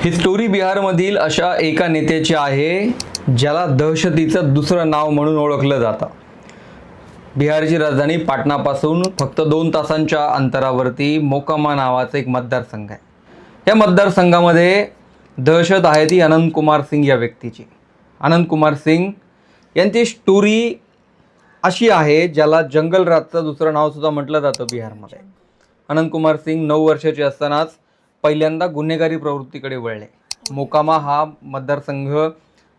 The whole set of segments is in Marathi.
ही स्टोरी बिहारमधील अशा एका नेत्याची आहे ज्याला दहशतीचं दुसरं नाव म्हणून ओळखलं जातं. बिहारची राजधानी पाटणापासून फक्त दोन तासांच्या अंतरावरती मोकामा नावाचा एक मतदारसंघ आहे. या मतदारसंघामध्ये दहशत आहे ती अनंत कुमार सिंग या व्यक्तीची. अनंत कुमार सिंग यांची स्टोरी अशी आहे ज्याला जंगल राजचं दुसरं नावसुद्धा म्हटलं जातं बिहारमध्ये. अनंत कुमार सिंग नऊ वर्षाचे असतानाच पहिल्यांदा गुन्हेगारी प्रवृत्तीकडे वळले. मोकामा हा मतदारसंघ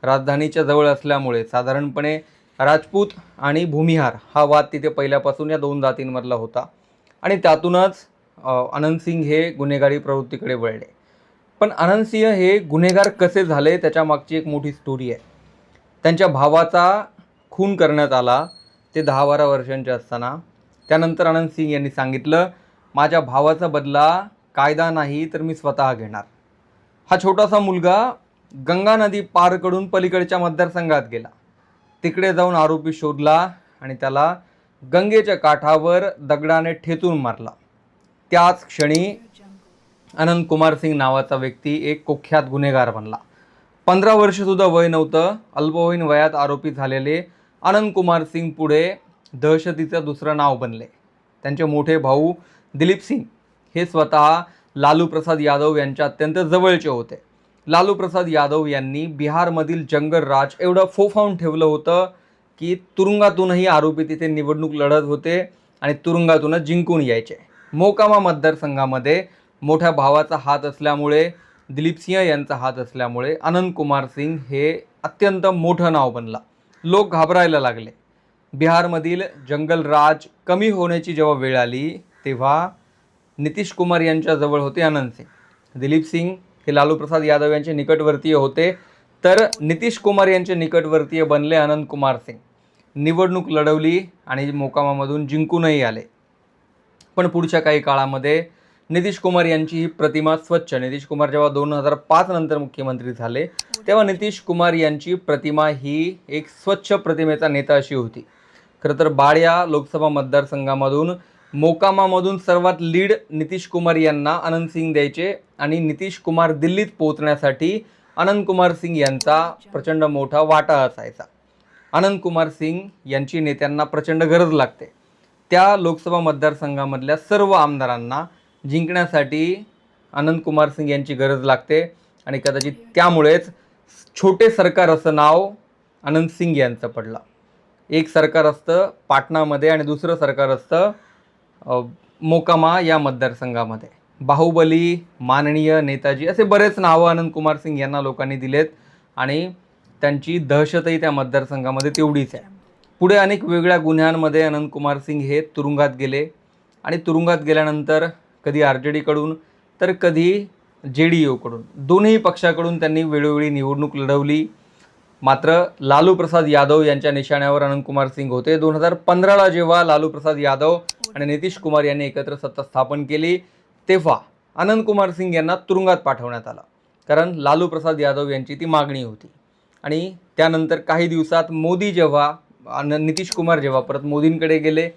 राजधानीच्या जवळ असल्यामुळे साधारणपणे राजपूत आणि भूमिहार हा वाद तिथे पहिल्यापासून या दोन जातींमधला होता आणि त्यातूनच अनंतसिंग सिंग हे गुन्हेगारी प्रवृत्तीकडे वळले. पण अनंत सिंह हे गुन्हेगार कसे झाले त्याच्या मागची एक मोठी स्टोरी आहे. त्यांच्या भावाचा खून करण्यात आला ते दहा बारा वर्षांचे असताना. त्यानंतर अनंतसिंग यांनी सांगितलं माझ्या भावाचा बदला कायदा नाही तर मी स्वतः घेणार. हा छोटासा मुलगा गंगा नदी पार करून पलीकडच्या मतदारसंघात गेला. तिकडे जाऊन आरोपी शोधला आणि त्याला गंगेच्या काठावर दगडाने ठेचून मारला. त्याच क्षणी अनंत कुमार सिंग नावाचा व्यक्ती एक कुख्यात गुन्हेगार बनला. पंधरा वर्षसुद्धा वय नव्हतं. अल्पवयीन वयात आरोपी झालेले अनंत कुमार सिंग पुढे दहशतीचं दुसरं नाव बनले. त्यांचे मोठे भाऊ दिलीप सिंग हे स्वतः लालू प्रसाद यादव यांच्या अत्यंत जवळचे होते. लालू प्रसाद यादव यांनी बिहारमधील जंगल राज एवढं फोफावून ठेवलं होतं की तुरुंगातूनही आरोपी तिथे निवडणूक लढत होते आणि तुरुंगातूनच जिंकून यायचे. मोकामा मतदारसंघामध्ये मोठ्या भावाचा हात असल्यामुळे दिलीप सिंह यांचा हात असल्यामुळे अनंत कुमार सिंग हे अत्यंत मोठं नाव बनला. लोक घाबरायला लागले. बिहारमधील जंगल राज कमी होण्याची जेव्हा वेळ आली तेव्हा नितीश कुमार यांच्याजवळ होते अनंत सिंग. दिलीप सिंग हे लालू प्रसाद यादव यांचे निकटवर्तीय होते. तर नितीश कुमार यांचे निकटवर्तीय बनले अनंत कुमार सिंग. निवडणूक लढवली आणि मोकामामधून जिंकूनही आले. पण पुढच्या काही काळामध्ये नितीश कुमार यांची ही प्रतिमा स्वच्छ. नितीश कुमार जेव्हा दोन हजार पाच नंतर मुख्यमंत्री झाले तेव्हा नितीश कुमार यांची प्रतिमा ही एक स्वच्छ प्रतिमेचा नेता अशी होती. खरं तर बाळ्या लोकसभा मतदारसंघामधून मोकामामधून सर्वात लीड नितीश कुमार यांना अनंत सिंग द्यायचे आणि नितीश कुमार दिल्लीत पोहोचण्यासाठी अनंत कुमार सिंग यांचा प्रचंड मोठा वाटा असायचा. अनंत कुमार सिंग यांची नेत्यांना प्रचंड गरज लागते. त्या लोकसभा मतदारसंघामधल्या सर्व आमदारांना जिंकण्यासाठी अनंत कुमार सिंग यांची गरज लागते आणि कदाचित त्यामुळेच छोटे सरकार असं नाव अनंत सिंग यांचं पडलं. एक सरकार असतं पाटणामध्ये आणि दुसरं सरकार असतं मोकामा या मतदारसंघामध्ये. बाहुबली माननीय नेताजी असे बरेच नावं आनंद कुमार सिंग यांना लोकांनी दिलेत आणि त्यांची दहशतही त्या मतदारसंघामध्ये तेवढीच आहे. पुढे अनेक वेगळ्या गुन्ह्यांमध्ये अनंत कुमार सिंग हे तुरुंगात गेले आणि तुरुंगात गेल्यानंतर कधी आर जे डीकडून तर कधी जे डी यूकडून. दोन्ही पक्षाकडून त्यांनी वेळोवेळी निवडणूक लढवली. मात्र लालू प्रसाद यादव यांच्या निशाण्यावर अनंतकुमार सिंग होते. दोन हजार पंधराला जेव्हा लालू प्रसाद यादव आणि नितीश कुमार यांनी एकत्र सत्ता स्थापन केली तेव्हा अनंतकुमार सिंग यांना तुरुंगात पाठवण्यात आलं. कारण लालू प्रसाद यादव यांची ती मागणी होती. आणि त्यानंतर काही दिवसात मोदी जेव्हा अन नितीश कुमार जेव्हा परत मोदींकडे गेले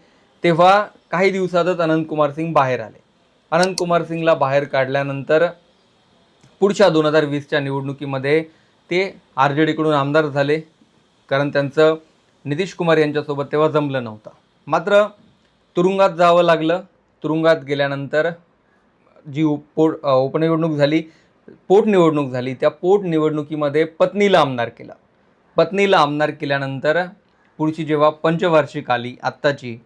तेव्हा काही दिवसातच अनंतकुमार सिंग बाहेर आले. अनंतकुमार सिंगला बाहेर काढल्यानंतर पुढच्या दोन हजार वीसच्या निवडणुकीमध्ये ते आर जे डीकडून आमदार झाले कारण त्यांचं नितीश कुमार यांच्यासोबत तेव्हा जमलं नव्हतं. मात्र तुरुंगात जावं लागलं. तुरुंगात गेल्यानंतर जी उप पोट उपनिवडणूक झाली पोटनिवडणूक झाली त्या पोटनिवडणुकीमध्ये पत्नीला आमदार केलं. पत्नीला आमदार केल्यानंतर पुढची जेव्हा पंचवार्षिक आली आत्ताची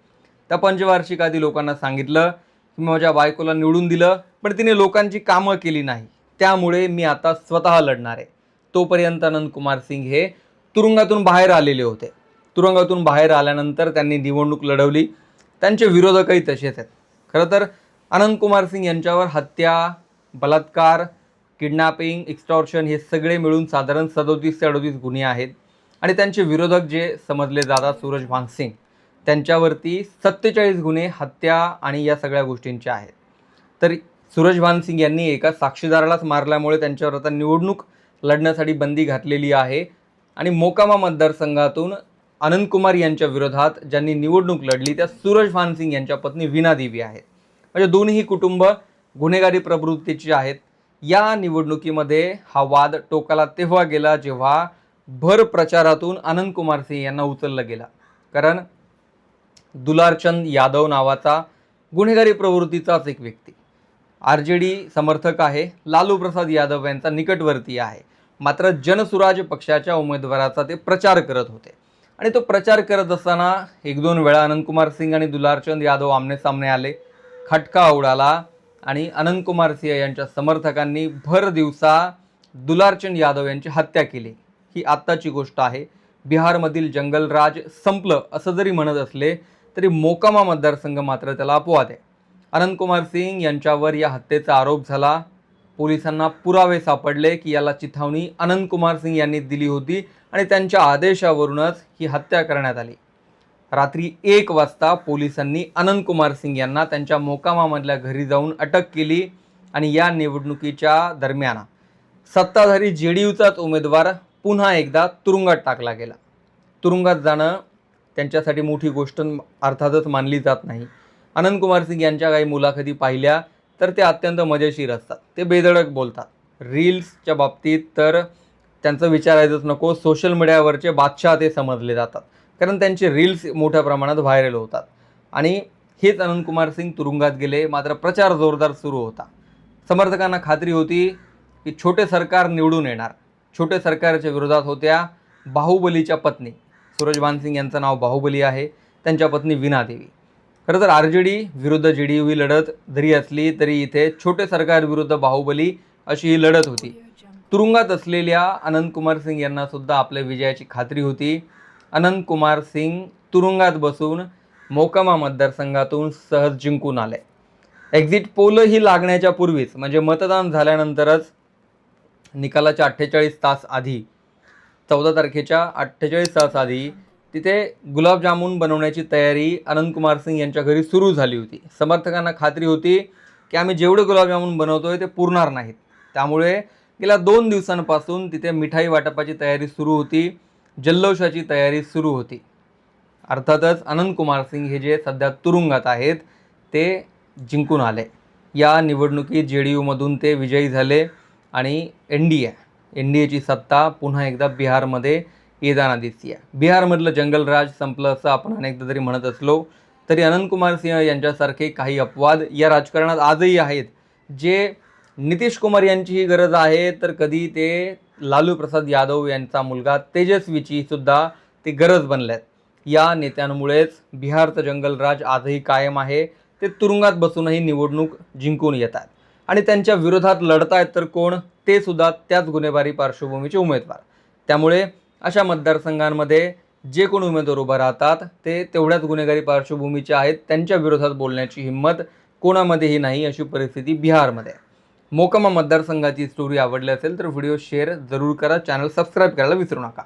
त्या पंचवार्षिक आधी लोकांना सांगितलं की मी माझ्या बायकोला निवडून दिलं पण तिने लोकांची कामं केली नाही. त्यामुळे मी आता स्वतः लढणार आहे. तोपर्यंत अनंत कुमार सिंग हे तुरुंगातून बाहेर आलेले होते. तुरुंगातून बाहेर आल्यानंतर त्यांनी निवडणूक लढवली. त्यांचे विरोधकही तसेच आहेत. खरं तर अनंत कुमार सिंग यांच्यावर हत्या बलात्कार किडनॅपिंग एक्स्टॉर्शन हे सगळे मिळून साधारण सदोतीस ते अडोतीस गुन्हे आहेत. आणि त्यांचे विरोधक जे समजले जातात सूरज भानसिंग त्यांच्यावरती सत्तेचाळीस गुन्हे हत्या आणि या सगळ्या गोष्टींचे आहेत. तर सूरज भानसिंग यांनी एका साक्षीदारालाच मारल्यामुळे त्यांच्यावर आता निवडणूक लढण्यासाठी बंदी घातलेली आहे. आणि मोकामा मतदारसंघातून आनंदकुमार यांच्या विरोधात ज्यांनी निवडणूक लढली त्या सूरज भानसिंग यांच्या पत्नी विना देवी आहेत. म्हणजे दोन्ही कुटुंब गुन्हेगारी प्रवृत्तीची आहेत. या निवडणुकीमध्ये हा वाद टोकाला तेव्हा गेला जेव्हा भर प्रचारातून आनंद कुमार सिंह यांना उचललं गेला. कारण दुलारचंद यादव नावाचा गुन्हेगारी प्रवृत्तीचाच एक व्यक्ती. आर जे डी समर्थक आहे. लालू प्रसाद यादव यांचा निकटवर्ती आहे. मात्र जनसुराज पक्षाच्या उमेदवाराचा ते प्रचार करत होते. आणि तो प्रचार करत असताना एक दोन वेळा अनंतकुमार सिंग आणि दुलारचंद यादव आमने सामने आले. खटका उडाला आणि अनंतकुमार सिंह यांच्या समर्थकांनी भर दिवसा दुलारचंद यादव यांची हत्या केली. ही आत्ताची गोष्ट आहे. बिहारमधील जंगलराज संपलं असं जरी म्हणत असले तरी मोकामा मतदारसंघ मात्र त्याला अपवाद आहे. अनंतकुमार सिंग यांच्यावर या हत्येचा आरोप झाला. पोलिसांना पुरावे सापडले की याला चिथावणी अनंतकुमार सिंग यांनी दिली होती आणि त्यांच्या आदेशावरूनच ही हत्या करण्यात आली. रात्री एक वाजता पोलिसांनी अनंतकुमार सिंग यांना त्यांच्या मोकामामधल्या घरी जाऊन अटक केली आणि या निवडणुकीच्या दरम्यान सत्ताधारी जे डी यूचाच उमेदवार पुन्हा एकदा तुरुंगात टाकला गेला. तुरुंगात जाणं त्यांच्यासाठी मोठी गोष्ट अर्थातच मानली जात नाही. अनंतकुमार सिंग यांच्या काही मुलाखती पाहिल्या तर ते अत्यंत मजेशीर असतात. ते बेधडक बोलतात. रील्सच्या बाबतीत तर त्यांचं विचारायचंच नको सोशल मीडियावरचे बादशाह ते समजले जातात. कारण त्यांचे रील्स मोठ्या प्रमाणात व्हायरल होतात. आणि हेच अनंतकुमार सिंग तुरुंगात गेले मात्र प्रचार जोरदार सुरू होता. समर्थकांना खात्री होती की छोटे सरकार निवडून येणार. छोटे सरकारच्या विरोधात होत्या बाहुबलीच्या पत्नी. सूरज भानसिंग यांचं नाव बाहुबली आहे. त्यांच्या पत्नी विना देवी. खरं तर आर जे डी विरुद्ध जे डी यू ही लढत जरी असली तरी इथे छोटे सरकार विरुद्ध बाहुबली अशी ही लढत होती. तुरुंगात असलेल्या अनंत कुमार सिंग यांना सुद्धा आपल्या विजयाची खात्री होती. अनंत कुमार सिंग तुरुंगात बसून मोकामा मतदारसंघातून सहज जिंकून आले. एक्झिट पोलही लागण्याच्या पूर्वीच म्हणजे मतदान झाल्यानंतरच निकालाच्या अठ्ठेचाळीस तास आधी चौदा तारखेच्या अठ्ठेचाळीस तास आधी तिथे गुलाबजामुन बनवण्याची तयारी अनंतकुमार सिंग यांच्या घरी सुरू झाली होती. समर्थकांना खात्री होती की आम्ही जेवढे गुलाबजामुन बनवतो आहे ते पुरणार नाहीत. त्यामुळे गेल्या दोन दिवसांपासून तिथे मिठाई वाटपाची तयारी सुरू होती जल्लोषाची तयारी सुरू होती. अर्थातच अनंतकुमार सिंग हे जे सध्या तुरुंगात आहेत ते जिंकून आले. या निवडणुकीत जे डी यूमधून ते विजयी झाले आणि N D A N D एची सत्ता पुन्हा एकदा बिहारमध्ये येताना दिसते बिहारमधलं जंगलराज संपलं असं आपण अनेकदा जरी म्हणत असलो तरी अनंतकुमार सिंह यांच्यासारखे काही अपवाद या राजकारणात आजही आहेत. जे नितीश कुमार यांचीही गरज आहे तर कधी ते लालू प्रसाद यादव यांचा मुलगा तेजस्वीची सुद्धा ते गरज बनल्यात. या नेत्यांमुळेच बिहारचं जंगलराज आजही कायम आहे. ते तुरुंगात बसूनही निवडणूक जिंकून येतात. आणि त्यांच्या विरोधात लढतायत तर कोण? ते सुद्धा त्याच गुन्हेगारी पार्श्वभूमीचे उमेदवार. त्यामुळे अशा मतदारसंघांमध्ये जे कोण उमेदवार उभा राहतात ते तेवढ्याच गुन्हेगारी पार्श्वभूमीचे आहेत. त्यांच्या विरोधात बोलण्याची हिंमत कोणामध्येही नाही अशी परिस्थिती बिहारमध्ये आहे. मोकामा मतदारसंघाची स्टोरी आवडली असेल तर व्हिडिओ शेअर जरूर करा. चॅनल सबस्क्राईब करायला विसरू नका.